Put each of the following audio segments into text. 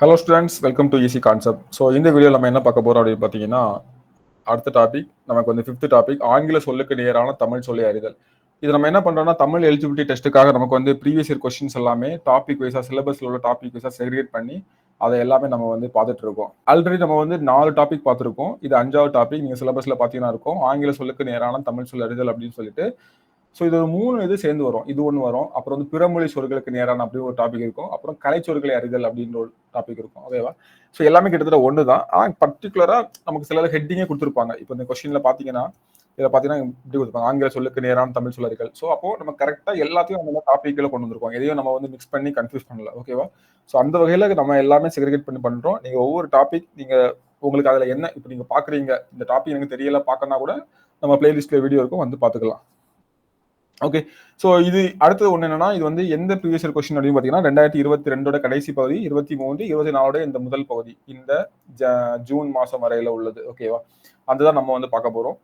Hello students welcome to easy concept so இந்த video நம்ம என்ன பார்க்க போகிறோம் அப்படின்னு பார்த்தீங்கன்னா அடுத்த டாபிக் நமக்கு வந்து ஃபிஃப்த் டாபிக் ஆங்கில சொல்லுக்கு நேரான தமிழ் சொல்லி அறிதல். இது நம்ம என்ன பண்ணுறோம்னா தமிழ் எலிஜிபிலிட்டி டெஸ்ட்டுக்காக நமக்கு வந்து ப்ரீவியஸ் இயர் கொஸ்டின்ஸ் எல்லாமே டாபிக் வைஸாக சிலபஸில் உள்ள டாபிக் வைஸா செக்ரிகேட் பண்ணி அதை எல்லாமே நம்ம வந்து பார்த்துட்டு இருக்கோம். ஆல்ரெடி நம்ம வந்து நாலு டாபிக் பார்த்துருக்கோம். இது அஞ்சாவது டாபிக் நீங்கள் சிலபஸில் பார்த்தீங்கன்னா இருக்கும். ஆங்கில சொல்லுக்கு நேரான தமிழ் சொல்லி அறிதல் அப்படின்னு சொல்லிட்டு ஸோ இது ஒரு மூணு இது சேர்ந்து வரும். இது ஒன்று வரும். அப்புறம் வந்து பிறமொழி சொற்களுக்கு நேரான அப்படி ஒரு டாபிக் இருக்கும். அப்புறம் கலைச்சொற்களை அறிதல் அப்படின்ற ஒரு டாபிக் இருக்கும். அதேவா ஸோ எல்லாமே கிட்டத்தட்ட ஒன்று தான். ஆனால் பர்டிகுலராக நமக்கு சில ஹெட்டிங்கே கொடுத்துருப்பாங்க. இப்போ இந்த கொஸ்டினில் பார்த்தீங்கன்னா இதில் பார்த்தீங்கன்னா இப்படி கொடுத்துருப்பாங்க ஆங்கில சொல்லுக்கு நேரான தமிழ் சொல்லறிகள். ஸோ அப்போ நம்ம கரெக்டாக எல்லாத்தையும் அந்த டாப்பிக்கில் கொண்டு வந்திருக்கோம். எதையும் நம்ம வந்து மிக்ஸ் பண்ணி கன்ஃபியூஸ் பண்ணல. ஓகேவா ஸோ அந்த வகையில் நம்ம எல்லாமே செக்ரிகேட் பண்ணி பண்ணுறோம் நீங்கள் ஒவ்வொரு டாபிக் நீங்கள் உங்களுக்கு அதில் என்ன இப்போ நீங்கள் பார்க்குறீங்க இந்த டாபிக் எனக்கு தெரியல பார்க்கனா கூட நம்ம பிளேலிஸ்ட்டில் வீடியோ இருக்கும் வந்து பார்த்துக்கலாம் ஓகே ஸோ இது அடுத்தது ஒன்று என்னன்னா இது வந்து எந்த ப்ரீவியஸ் இயர் கொஸ்டின் அப்படின்னு பார்த்தீங்கன்னா ரெண்டாயிரத்தி இருபத்தி ரெண்டோட கடைசி பகுதி இருபத்தி மூணு இருபத்தி நாலோட இந்த முதல் பகுதி இந்த ஜூன் மாதம் வரையில உள்ளது. ஓகேவா அதுதான் நம்ம வந்து பார்க்க போகிறோம்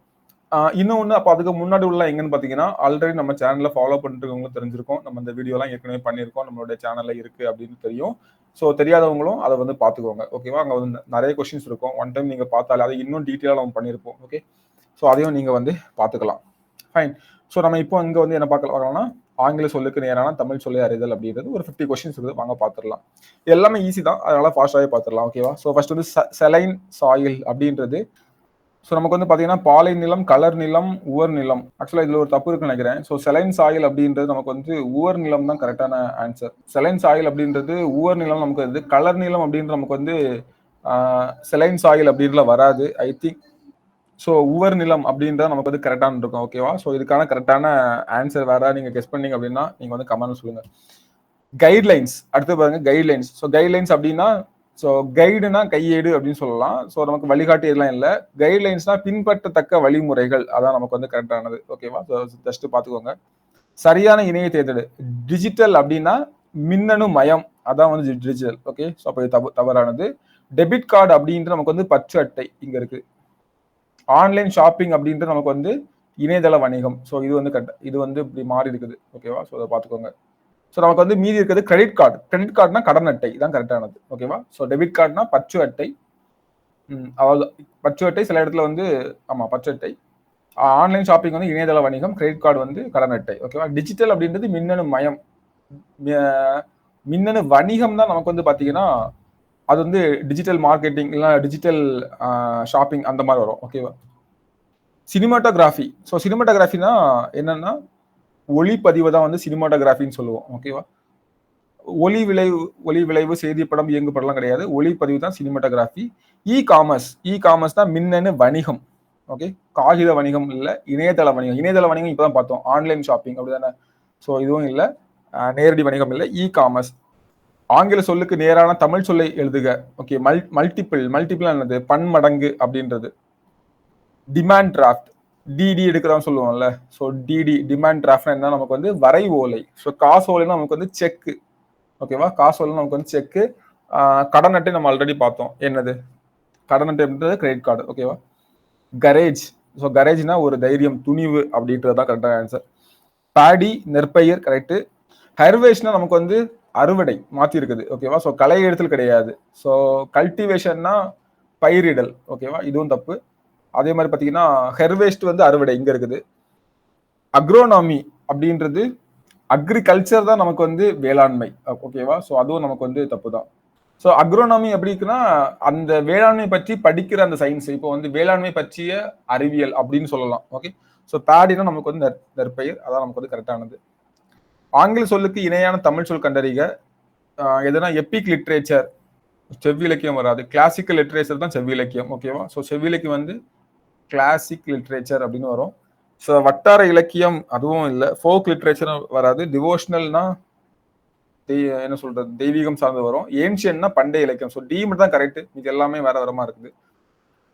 இன்னொன்று அப்போ அதுக்கு முன்னாடி உள்ள எங்கன்னு பார்த்தீங்கன்னா ஆல்ரெடி நம்ம சேனலில் ஃபாலோ பண்ணிருக்கவங்களும் தெரிஞ்சிருக்கோம். நம்ம இந்த வீடியோலாம் ஏற்கனவே பண்ணியிருக்கோம். நம்மளுடைய சேனலில் இருக்குது அப்படின்னு தெரியும். ஸோ தெரியாதவங்களும் அதை வந்து பார்த்துக்கோங்க. ஓகேவா அங்கே வந்து நிறைய கொஷின்ஸ் இருக்கும். ஒன் டைம் நீங்கள் பார்த்தாலே அதை இன்னும் டீட்டெயிலாக நம்ம பண்ணியிருப்போம். ஓகே ஸோ அதையும் நீங்கள் வந்து பார்த்துக்கலாம். ஃபைன் ஸோ நம்ம இப்போ இங்கே வந்து என்ன பார்க்க பார்க்கலாம்னா ஆங்கில சொல்லுக்கு நேரான தமிழ் சொல்லி அறிதல் அப்படின்றது ஒரு ஃபிஃப்டி கொஸ்டின்ஸ் இருக்குது. வாங்க பார்த்துடலாம். எல்லாமே ஈஸி தான். அதனால ஃபாஸ்ட்டாகவே பார்த்துடலாம். ஓகேவா ஸோ ஃபர்ஸ்ட் வந்து செலைன் சாயில் அப்படின்றது. ஸோ நமக்கு வந்து பார்த்தீங்கன்னா பாலை நிலம் கலர் நிலம் உவர் நிலம். ஆக்சுவலாக இதில் ஒரு தப்பு இருக்குன்னு நினைக்கிறேன். ஸோ செலைன் சாயில் அப்படின்றது நமக்கு வந்து உவர் நிலம் தான் கரெக்டான ஆன்சர் செலைன் சாயில் அப்படின்றது உவர் நிலம் நமக்கு வந்து கலர் நிலம் அப்படின்றது நமக்கு வந்து செலைன் சாயில் அப்படின்றதுல வராது. ஐ திங்க் ஸோ உவர் நிலம் அப்படின்றத நமக்கு வந்து கரெக்டான இருக்கும் ஓகேவா ஸோ இதுக்கான கரெக்டான ஆன்சர் வேற நீங்க கெஸ் பண்ணீங்க அப்படின்னா நீங்க வந்து கமெண்ட் சொல்லுங்க. கைட்லைன்ஸ் அடுத்து பாருங்க கைட்லைன்ஸ் ஸோ கைட்லைன்ஸ் அப்படின்னா ஸோ கைடுனா கையேடு அப்படின்னு சொல்லலாம். ஸோ நமக்கு வழிகாட்டி எல்லாம் இல்லை. கைட்லைன்ஸ்னா பின்பற்றத்தக்க வழிமுறைகள். அதான் நமக்கு வந்து கரெக்டானது ஓகேவா ஸோ ஜஸ்ட் பார்த்துக்கோங்க. சரியான இணைய தேர்தல். டிஜிட்டல் அப்படின்னா மின்னணு மயம். அதான் வந்து டிஜிட்டல் ஓகே ஸோ அப்போ தவறானது. டெபிட் கார்டு அப்படின்ட்டு நமக்கு வந்து பற்று அட்டை இங்க இருக்கு. ஆன்லைன் ஷாப்பிங் அப்படின்றது நமக்கு வந்து இணையதள வணிகம். ஸோ இது வந்து கட்ட இது வந்து இப்படி மாறி இருக்குது. ஓகேவா ஸோ அதை பார்த்துக்கோங்க. ஸோ நமக்கு வந்து மீதி இருக்கிறது கிரெடிட் கார்டு கிரெடிட் கார்டுனா கடன் அட்டை. இதான் கரெக்டானது ஓகேவா ஸோ டெபிட் கார்டுனா பச்சு அட்டை. அதாவது பச்சு அட்டை சில இடத்துல வந்து ஆமாம் பச்சு அட்டை. ஆன்லைன் ஷாப்பிங் வந்து இணையதள வணிகம் கிரெடிட் கார்டு வந்து கடன் அட்டை. ஓகேவா டிஜிட்டல் அப்படின்றது மின்னணு மயம். மின்னணு வணிகம் தான் நமக்கு வந்து பார்த்தீங்கன்னா அது வந்து டிஜிட்டல் மார்க்கெட்டிங் இல்லைனா டிஜிட்டல் ஷாப்பிங் அந்த மாதிரி வரும். ஓகேவா சினிமாட்டோகிராஃபி ஸோ சினிமாட்டோகிராஃபினா என்னன்னா ஒளிப்பதிவு தான் வந்து சினிமாட்டோகிராஃபின்னு சொல்லுவோம். ஓகேவா ஒளி விளைவு ஒளி விளைவு செய்தி படம் இயங்குப்படலாம் கிடையாது. ஒளிப்பதிவு தான் cinematography e commerce e commerce தான் மின்னணு வணிகம். ஓகே காகித வணிகம் இல்லை இணையதள வணிகம். இணையதள வணிகம் இப்போ தான் பார்த்தோம். ஆன்லைன் ஷாப்பிங் அப்படி தானே ஸோ இதுவும் இல்லை. நேரடி வணிகம் இல்லை. இ காமர்ஸ் ஆங்கில சொல்லுக்கு நேரான தமிழ் சொல்லை எழுதுக. ஓகே மல் மல்டிபிள் மல்டிபிள் என்னது? பன்மடங்கு அப்படின்றது. டிமாண்ட் டிராஃப்ட் டிடி எடுக்கிறோம் சொல்லுவோம்ல. ஸோ டிடி டிமாண்ட் டிராஃப்ட் என்ன? நமக்கு வந்து வரை ஓலை. ஸோ காசு ஓலைனா நமக்கு வந்து செக்கு. ஓகேவா காசு ஓலை நமக்கு வந்து செக்கு. கடன் அட்டை நம்ம ஆல்ரெடி பார்த்தோம். என்னது? கடன் அட்டை அப்படின்றது கிரெடிட் கார்டு ஓகேவா கரேஜ் ஸோ கரேஜ்னா ஒரு தைரியம் துணிவு அப்படின்றது தான் கரெக்டான ஆன்சர் பேடி நெற்பயிர் கரெக்டு ஹர்வேஷ்னா நமக்கு வந்து அறுவடை மாத்தி இருக்குது ஓகேவா ஸோ களை எடுத்தல் கிடையாது ஸோ கல்டிவேஷன்னா பயிரிடல் ஓகேவா இதுவும் தப்பு. அதே மாதிரி பார்த்தீங்கன்னா ஹெர்வேஸ்ட் வந்து அறுவடை இங்கே இருக்குது. அக்ரோனாமி அப்படின்றது அக்ரிகல்ச்சர் தான் நமக்கு வந்து வேளாண்மை ஓகேவா ஸோ அதுவும் நமக்கு வந்து தப்பு தான் ஸோ அக்ரோனாமி அப்படின்னா அந்த வேளாண்மை பற்றி படிக்கிற அந்த சயின்ஸ் இப்போ வந்து வேளாண்மை பற்றிய அறிவியல் அப்படின்னு சொல்லலாம் ஓகே ஸோ பேடினா நமக்கு வந்து நெற் நெற்பயிர். அதான் நமக்கு வந்து கரெக்டானது ஆங்கில சொல்லுக்கு இணையான தமிழ் சொல் கண்டறிக. எதுனா எப்பிக் லிட்ரேச்சர் செவ்விலக்கியம் வராது. கிளாசிக்கல் லிட்ரேச்சர் தான் செவ்விலக்கியம் ஓகேவா ஸோ செவ்விலக்கியம் வந்து கிளாசிக் லிட்ரேச்சர் அப்படின்னு வரும். ஸோ வட்டார இலக்கியம் அதுவும் இல்லை. ஃபோக் லிட்ரேச்சரும் வராது. டிவோஷனல்னா என்ன சொல்றது? தெய்வீகம் சார்ந்து வரும். ஏன்ஷியன்னா பண்டைய இலக்கியம். ஸோ டி மட்டும் தான் கரெக்ட் இது எல்லாமே வேற வரமா இருக்குது.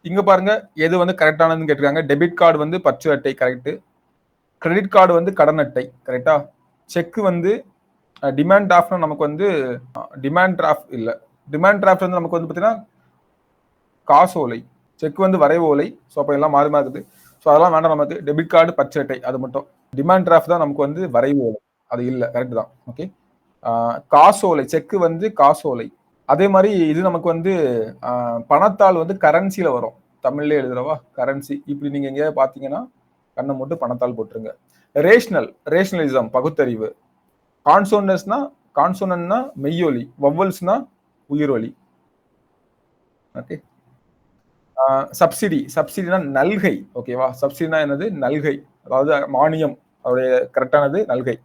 இங்க பாருங்க எது வந்து கரெக்டானதுன்னு கேட்டிருக்காங்க. டெபிட் கார்டு வந்து பற்று அட்டை கரெக்ட் கிரெடிட் கார்டு வந்து கடன் அட்டை கரெக்டா செக் வந்து டிமாண்ட் டிராஃப்ட்னா நமக்கு வந்து டிமாண்ட் டிராஃப்ட் இல்லை. டிமாண்ட் டிராஃப்ட் வந்து நமக்கு வந்து பார்த்தீங்கன்னா காசோலை செக் வந்து வரைவோலை ஸோ அப்போ எல்லாம் மாறி மாறுது ஸோ அதெல்லாம் வேண்டாம். நமக்கு டெபிட் கார்டு பச்சட்டை அது மட்டும். டிமாண்ட் டிராஃப்ட் தான் நமக்கு வந்து வரைவோலை அது இல்லை. கரெக்ட் தான். ஓகே காசோலை செக்கு வந்து காசோலை அதே மாதிரி இது நமக்கு வந்து பணத்தால் வந்து கரன்சியில் வரும். தமிழ்லேயே எழுதுறவா கரன்சி இப்படி நீங்கள் எங்கேயாவது பார்த்தீங்கன்னா கண்ணை மட்டும் பணத்தால் போட்டுருங்க. ரேஷ்னல் ரேஷ்னலிசம் பகுத்தறிவு. கான்சோனஸ்னா கான்சோனன்னா மெய்யொலி வவ்வல்ஸ்னா உயிரொலி. ஓகே சப்சிடி சப்சிடினா நல்கை. ஓகேவா சப்சிடினா என்னது? நல்கை. அதாவது மானியம் அவருடைய கரெக்டானது நல்கை.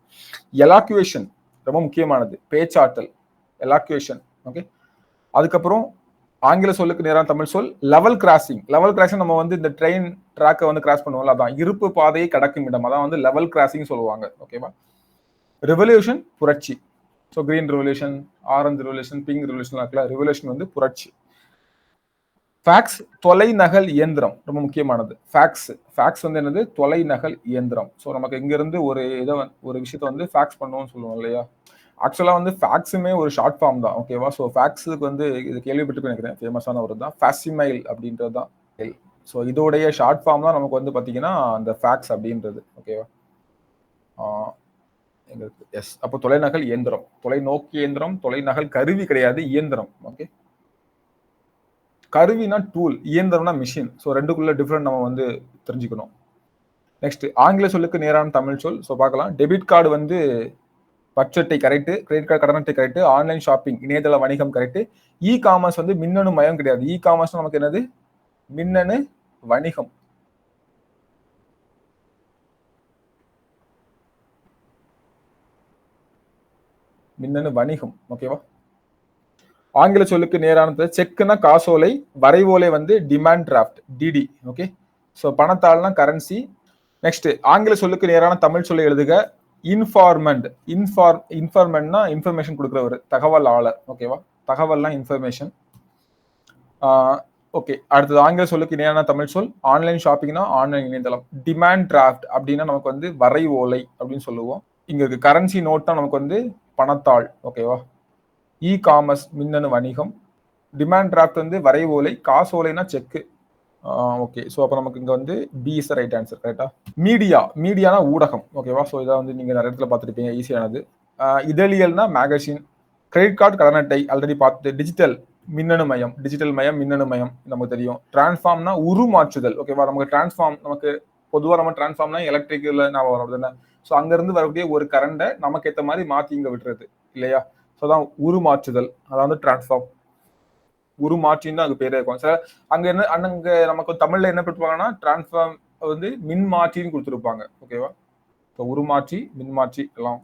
எலாக்குவேஷன் ரொம்ப முக்கியமானது. பேச்சாற்றல் எலாக்குவேஷன் ஓகே அதுக்கப்புறம் ஆங்கில சொல்லுக்கு நேரான தமிழ் சொல் லெவல் கிராசிங் லெவல் கிராசிங் நம்ம வந்து இந்த ட்ரெயின் ட்ராக்கை வந்து கிராஸ் பண்ணுவோம்ல அதான் இருப்பு பாதையை கடக்கும் இடம். அதான் வந்து லெவல் கிராசிங் சொல்லுவாங்க. ஓகேவா ரெவல்யூஷன் புரட்சி. So green revolution orange revolution pink revolution இருக்கலாம் ரெவல்யூஷன் வந்து புரட்சி. ஃபேக்ஸ் தொலைநகல் இயந்திரம். ரொம்ப முக்கியமானது. ஃபேக்ஸ் ஃபேக்ஸ் வந்து என்னது? தொலைநகல் இயந்திரம். ஸோ நமக்கு இங்கிருந்து ஒரு இதை ஒரு விஷயத்த வந்து ஃபேக்ஸ் பண்ணுவோம்னு சொல்லுவோம் இல்லையா? ஆக்சுவலாக வந்து ஃபேக்ஸுமே ஒரு ஷார்ட் ஃபார்ம் தான் ஓகேவா ஸோ ஃபேக்ஸுக்கு வந்து இது கேள்விப்பட்டு நினைக்கிறேன். ஃபேமஸான ஒரு தான் ஃபேசிமைல் அப்படின்றது தான். ஸோ இதோடைய ஷார்ட் ஃபார்ம் தான் நமக்கு வந்து பார்த்தீங்கன்னா அந்த ஃபேக்ஸ் அப்படின்றது ஓகேவா எங்களுக்கு எஸ் அப்போ தொலைநகல் இயந்திரம். தொலைநோக்கி இயந்திரம் தொலைநகல் கருவி கிடையாது இயந்திரம் ஓகே கருவினா டூல் இயந்திரம்னா மிஷின் ஸோ ரெண்டுக்குள்ள டிஃப்ரெண்ட் நம்ம வந்து தெரிஞ்சுக்கணும். நெக்ஸ்ட் ஆங்கில சொல்லுக்கு நேரான தமிழ் சொல். ஸோ பார்க்கலாம். டெபிட் கார்டு வந்து பட்ஜெட்டை கரெக்ட் கிரெடிட் கார்டு கடனத்தை கரெக்ட் ஆன்லைன் ஷாப்பிங் இணையதள வணிகம் கரெக்ட் இ காமர்ஸ் வந்து மின்னணு மயம் கிடையாது. இ காமர்ஸ் நமக்கு என்னது? மின்னணு வணிகம். மின்னணு வணிகம் ஓகேவா ஆங்கில சொல்லுக்கு நேரானது செக்குனா காசோலை வரைவோலை வந்து demand draft DD okay so பணத்தாள்னா currency next ஆங்கில சொல்லுக்கு நேரான தமிழ் சொல்லை எழுதுக. இன்ஃபார்மெண்ட் இன்ஃபார் இன்ஃபார்மெண்ட்னா இன்ஃபர்மேஷன் கொடுக்குறவர் தகவல் ஆளர் ஓகேவா தகவல்லாம் இன்ஃபர்மேஷன் ஓகே அடுத்தது ஆங்கில சொல்லுக்கு இணையான தமிழ் சொல் ஆன்லைன் ஷாப்பிங்னா ஆன்லைன் இணையதளம். டிமாண்ட் டிராஃப்ட் அப்படின்னா நமக்கு வந்து வரை ஓலை அப்படின்னு சொல்லுவோம். இங்க இருக்கு கரன்சி நோட் தான் நமக்கு வந்து பணத்தாள் ஓகேவா இ காமர்ஸ் மின்னணு வணிகம். டிமாண்ட் டிராஃப்ட் வந்து வரை ஓலை காசு ஓலைனா செக்கு ஓகே ஸோ அப்போ நமக்கு இங்கே வந்து பி இஸ் ரைட் ஆன்சர் கரெக்டா மீடியா மீடியானா ஊடகம் ஓகேவா ஸோ இதை வந்து நீங்கள் நிறைய இடத்துல பார்த்துருப்பீங்க ஈஸியானது இதழியல்னா மேகசின் கிரெடிட் கார்டு கடன் அட்டை ஆல்ரெடி பார்த்து டிஜிட்டல் மின்னணு மயம் டிஜிட்டல் மயம் மின்னணு மயம் நமக்கு தெரியும். டிரான்ஸ்ஃபார்ம்னா உருமாற்றுதல் ஓகேவா நமக்கு டிரான்ஸ்ஃபார்ம் நமக்கு பொதுவாக நம்ம டிரான்ஸ்ஃபார்ம்னா எலக்ட்ரிக்கல் நான் வரும் தானே ஸோ அங்கேருந்து வரக்கூடிய ஒரு கரண்டை நமக்கு ஏற்ற மாதிரி மாற்றி இங்கே விட்டுறது இல்லையா? ஸோ தான் உருமாற்றுதல் அதாவது டிரான்ஸ்ஃபார்ம் உருமாற்றின்னு தான் அங்கே பேரே இருக்கும். சார் அங்கே என்ன அங்க நமக்கு தமிழ்ல என்ன போட்டுருப்பாங்கன்னா டிரான்ஸ்ஃபார்ம் வந்து மின்மாற்றின்னு கொடுத்துருப்பாங்க. ஓகேவா இப்போ உருமாற்றி மின்மாற்றி எல்லாம்.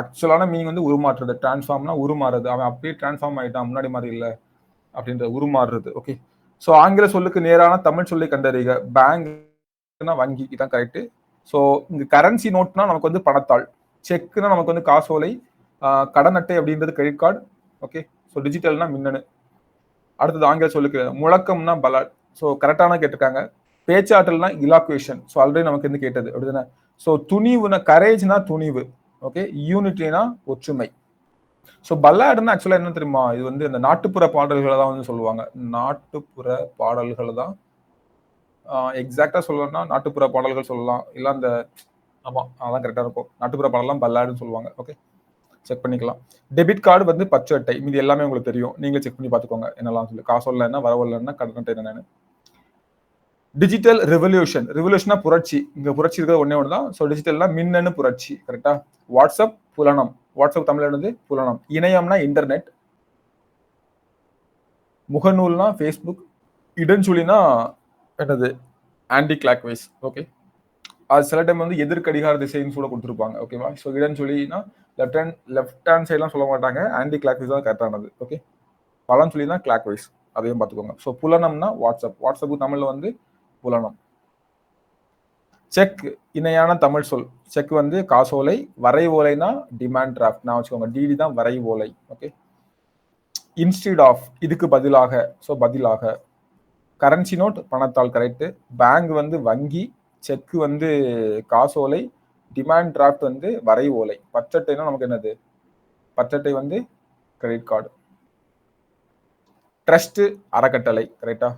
ஆக்சுவலான மீனிங் வந்து உருமாற்றுறது. டிரான்ஸ்ஃபார்ம்னா உருமாறுறது. அவன் அப்படியே டிரான்ஸ்ஃபார்ம் ஆயிட்டான் முன்னாடி மாதிரி இல்லை. அப்படின்ற உருமாறுறது. ஓகே ஸோ ஆங்கில சொல்லுக்கு நேரான தமிழ் சொல்லி கண்டறிக. பேங்க்னா வங்கி. இதான் கரெக்டு ஸோ இந்த கரன்சி நோட்னா நமக்கு வந்து பணத்தாள். செக்குனா நமக்கு வந்து காசோலை கடன் அட்டை அப்படின்றது கிரெடிட் கார்டு ஓகே ஸோ டிஜிட்டல்னா மின்னணு. அடுத்தது ஆங்கில சொல்லுக்கு முழக்கம்னா பலாட் ஸோ கரெக்டான கேட்டிருக்காங்க. பேச்சாற்றல்னா இலாக்குவேஷன் ஸோ ஆல்ரெடி நமக்கு வந்து கேட்டது. அப்படிதானே? ஸோ துணிவுனா கரேஜ்னா துணிவு. ஓகே யூனிட்டினா ஒற்றுமை. ஸோ பல்லாடுன்னா ஆக்சுவலாக என்ன தெரியுமா? இது வந்து இந்த நாட்டுப்புற பாடல்களை தான் வந்து சொல்லுவாங்க. நாட்டுப்புற பாடல்கள் தான் எக்ஸாக்டாக சொல்லணும்னா நாட்டுப்புற பாடல்கள் சொல்லலாம். இல்லை அந்த ஆமாம் அதான் கரெக்டாக இருக்கும். நாட்டுப்புற பாடலாம் பல்லாடுன்னு சொல்லுவாங்க. ஓகே செக் பண்ணிக்கலாம். டெபிட் கார்டு வந்து பச்சை அட்டை. இது எல்லாமே உங்களுக்கு தெரியும். நீங்களே செக் பண்ணி பார்த்துக்கோங்க என்னெல்லாம் சொல்லி. காசோல்ல என்ன வரவில்லைன்னா கடன் அட்டை என்னென்னு. டிஜிட்டல் ரெவல்யூஷன் ரெவல்யூஷனா புரட்சி. இங்க புரட்சி இருக்கிறது ஒன்னே ஒன்று தான் ஸோ டிஜிட்டல்னா மின்னணு புரட்சி. கரெக்டா வாட்ஸ்அப் புலனம். வாட்ஸ்அப் தமிழ் வந்து புலனம். இணையம்னா இன்டர்நெட் முகநூல்னா ஃபேஸ்புக் இடஞ்சொலினா என்னது? ஆன்டி கிளாக்வைஸ் ஓகே அது சில டைம் வந்து எதிர்கடிகார திசைன்னு கூட கொடுத்துருப்பாங்க ஓகேவா ஸோ இடஞ்சொலினா லெஃப்ட் ஹேண்ட் லெஃப்ட் ஹேண்ட் சைட்லாம் சொல்ல மாட்டாங்க ஆன்டி கிளாக் வைஸ் தான் கரெக்டானது ஓகே பலன்னு சொல்லி தான் கிளாக் வைஸ் அதையும் பார்த்துக்கோங்க. ஸோ புலனம்னா வாட்ஸ்அப் வாட்ஸ்அப் தமிழில் வந்து புலனம். செக் இணையான தமிழ் சொல். செக் வந்து காசோலை வரை ஓலைனா டிமாண்ட் டிராஃப்ட் நான் வச்சுக்கோங்க டிடி தான் வரை ஓலை ஓகே இன்ஸ்டியூட் ஆஃப் இதுக்கு பதிலாக ஸோ பதிலாக கரன்சி நோட் பணத்தால் கரெக்டு பேங்க் வந்து வங்கி செக்கு வந்து காசோலை டிமாண்ட் டிராஃப்ட் வந்து வரை ஓலை. பச்சட்டைனா நமக்கு என்னது? பச்சட்டை வந்து கிரெடிட் கார்டு ட்ரஸ்ட் அறக்கட்டளை கரெக்டா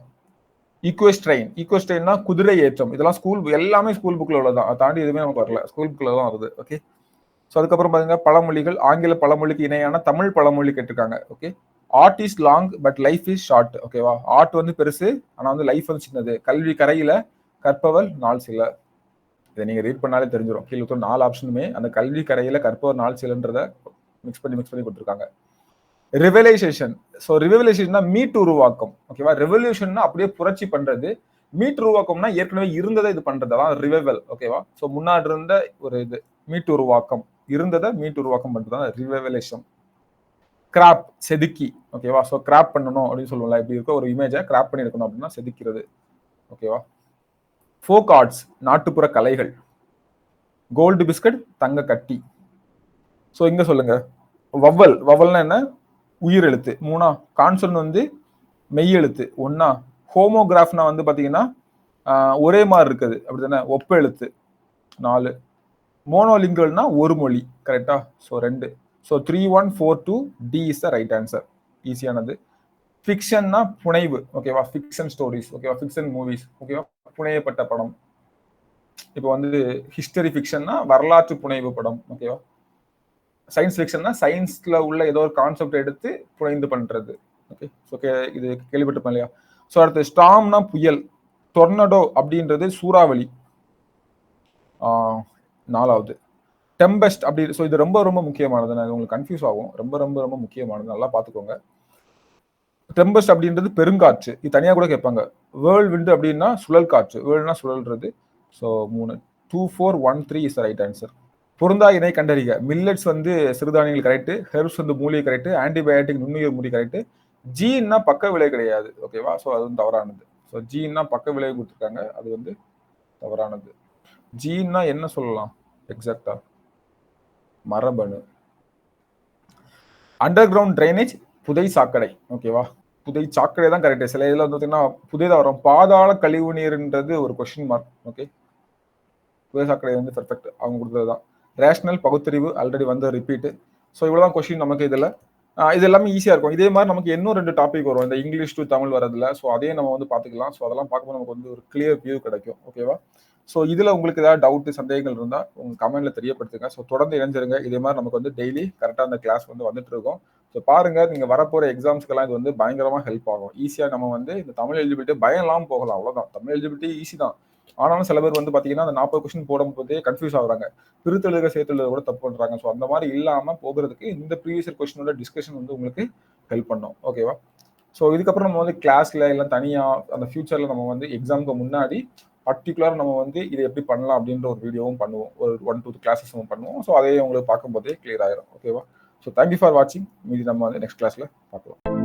ஈக்குவஸ்ட்ரெயின் ஈக்குவஸ்ட்ரெயின்னா குதிரை ஏற்றம். இதெல்லாம் ஸ்கூல் எல்லாமே ஸ்கூல் புக்கில் உள்ளதான் அதை தாண்டி எதுவுமே நமக்கு வரல. ஸ்கூல் புக்கில் தான் வருது ஓகே ஸோ அதுக்கப்புறம் பார்த்தீங்கன்னா பழமொழிகள் ஆங்கில பழமொழிக்கு இணையான தமிழ் பழமொழி கேட்டிருக்காங்க okay art is long but life is short ஓகேவா ஆர்ட் வந்து பெருசு ஆனால் வந்து லைஃப் வந்து சின்னது. கல்வி கரையில் கற்பவல் நாள் சில. இதை நீங்கள் ரீட் பண்ணாலே தெரிஞ்சிடும் கீழே இருக்கிற நாலு ஆப்ஷனுமே அந்த கல்வி கரையில் கற்பவர் நாள் சிலன்றதை மிக்ஸ் பண்ணி மிக்ஸ் பண்ணி கொடுத்துருக்காங்க. ரிவலைசேஷன் ஸோ ரிவலைசேஷன்னா மீட் உருவாக்கம். ஓகேவா ரெவல்யூஷன்னா அப்படியே புரட்சி பண்ணுறது மீட் உருவாக்கம்னா ஏற்கனவே இருந்ததை இது பண்ணுறது அதான் ரிவைவல் ஓகேவா ஸோ முன்னாடி இருந்த ஒரு இது. மீட் உருவாக்கம். இருந்ததை மீட் உருவாக்கம் பண்ணுறது தான் ரிவைவலேஷன் கிராப் செதுக்கி. ஓகேவா ஸோ கிராப் பண்ணணும் அப்படின்னு சொல்லுவோம்ல. இப்படி இருக்க ஒரு இமேஜை கிராப் பண்ணி எடுக்கணும் அப்படின்னா செதுக்கிறது. ஓகேவா ஃபோக் ஆர்ட்ஸ் நாட்டுப்புற கலைகள். கோல்டு பிஸ்கட் தங்க கட்டி. ஸோ இங்க சொல்லுங்க. வவ்வல். வவ்வல்னா என்ன? உயிர் எழுத்து. மூணா கான்சன் வந்து மெய் எழுத்து. ஒன்னா ஹோமோகிராஃப்னா வந்து பாத்தீங்கன்னா ஒரே மாதிரி இருக்குது. அப்படிதானே ஒப்ப எழுத்து நாலு. மோனோலிங்கல்னா ஒரு மொழி. கரெக்டா ஸோ ரெண்டு. So three one four two D is the right answer ஈஸியானது ஃபிக்ஷன்னா புனைவு. ஓகேவா ஃபிக்ஷன் ஸ்டோரிஸ் ஓகேவா ஃபிக்ஷன் மூவிஸ் ஓகேவா புனையப்பட்ட படம். இப்போ வந்து ஹிஸ்டரி ஃபிக்ஷன்னா வரலாற்று புனைவு படம் ஓகேவா சயின்ஸ் ஃபிக்ஷன்னா சயின்ஸ்ல உள்ள ஏதோ ஒரு கான்செப்ட் எடுத்து புனைந்து பண்றது ஓகே ஓகே இது கேள்விப்பட்டிருப்பேன் இல்லையா? ஸோ அடுத்து ஸ்டாம்னா புயல் டொர்னடோ அப்படின்றது சூறாவளி. நாலாவது. டெம்பெஸ்ட் அப்படி ஸோ இது ரொம்ப ரொம்ப முக்கியமானது. நான் உங்களுக்கு கன்ஃபியூஸ் ஆகும். ரொம்ப ரொம்ப ரொம்ப முக்கியமானது. நல்லா பார்த்துக்கோங்க. டெம்பஸ்ட் அப்படின்றது பெருங்காற்று. இது தனியாக கூட கேட்பாங்க. வேர்ல்ட் விண்டு அப்படின்னா சுழல் காற்று. வேர்ல்ட்னா சுழல்றது. ஸோ மூணு. Two four one three is right answer பொருந்தா இணை கண்டறிக. மில்லட்ஸ் வந்து சிறுதானியங்கள் கரெக்டு ஹெர்ப்ஸ் வந்து மூலிகை கரெக்ட் ஆன்டிபயோட்டிக் நுண்ணுயிர் மூலி கரெக்ட் ஜீன்னா பக்க விலை கிடையாது. ஓகேவா ஸோ அது வந்து தவறானது. ஸோ ஜீன்னா பக்க விலை கொடுத்துருக்காங்க. அது வந்து தவறானது. ஜீன்னா என்ன சொல்லலாம்? எக்ஸாக்டா மரபணு. அண்டர் கிரவுண்ட் ட்ரைனேஜ் புதை சாக்கடை. ஓகேவா புதை சாக்கடை தான் கரெக்ட் சில இதில் வந்து பார்த்தீங்கன்னா புதிதாக வரும். பாதாள கழிவு நீர்ன்றது ஒரு கொஷின் மார்க் ஓகே புதை சாக்கடை வந்து பெர்ஃபெக்ட் அவங்க கொடுத்தது தான் ரேஷனல் பகுத்தறிவு ஆல்ரெடி வந்து ரிப்பீட்டு ஸோ இவ்வளோ தான் கொஷின் நமக்கு இதில். இது எல்லாமே ஈஸியாக இருக்கும். இதே மாதிரி நமக்கு இன்னும் ரெண்டு டாபிக் வரும். இந்த இங்கிலீஷ் டு தமிழ் வரதுல ஸோ அதையும் நம்ம வந்து பார்த்துக்கலாம். ஸோ அதெல்லாம் பார்க்கும்போது நமக்கு வந்து ஒரு கிளியர் வியூ கிடைக்கும். ஓகேவா ஸோ இதில் உங்களுக்கு ஏதாவது டவுட்டு சந்தேகங்கள் இருந்தால் உங்கள் கமெண்ட்டில் தெரியப்படுத்துங்க. ஸோ தொடர்ந்து இணைஞ்சிருங்க இதே மாதிரி நமக்கு வந்து டெய்லி கரெக்டாக அந்த கிளாஸ் வந்து வந்துட்டு இருக்கும். ஸோ பாருங்க நீங்க வரப்போற எக்ஸாம்ஸ்க்கெல்லாம் இது வந்து பயங்கரமா ஹெல்ப் ஆகும். ஈஸியாக நம்ம வந்து இந்த தமிழ் எலிஜிபிலிட்டி பயம் இல்லாமல் போகலாம் அவ்வளோதான் தமிழ் எலிஜிபிலிட்டி ஈஸி தான். ஆனாலும் சில பேர் வந்து பாத்தீங்கன்னா அந்த நாற்பது கொஸ்டின் போடும்போதே கன்ஃபியூஸ் ஆகுறாங்க. பிரித்தெழுக சேர்த்தெழுத கூட தப்பு பண்றாங்க. ஸோ அந்த மாதிரி இல்லாம போகிறதுக்கு இந்த ப்ரீவியஸ் கொஸ்டினோட டிஸ்கஷன் வந்து உங்களுக்கு ஹெல்ப் பண்ணும். ஓகேவா ஸோ இதுக்கப்புறம் நம்ம வந்து கிளாஸ்ல இல்லை தனியா அந்த ஃபியூச்சர்ல நம்ம வந்து எக்ஸாமுக்கு முன்னாடி பர்டிகுலர் நம்ம வந்து இதை எப்படி பண்ணலாம் அப்படின்ற ஒரு வீடியோவும் பண்ணுவோம். ஒரு ஒன் டூ கிளாஸஸும் பண்ணுவோம். ஸோ அதையே உங்களுக்கு பார்க்கும்போதே கிளியர் ஆயிரும். ஓகேவா ஸோ தேங்க்யூ ஃபார் வாட்சிங் மீதி நம்ம வந்து நெக்ஸ்ட் கிளாஸ்ல பார்க்கலாம்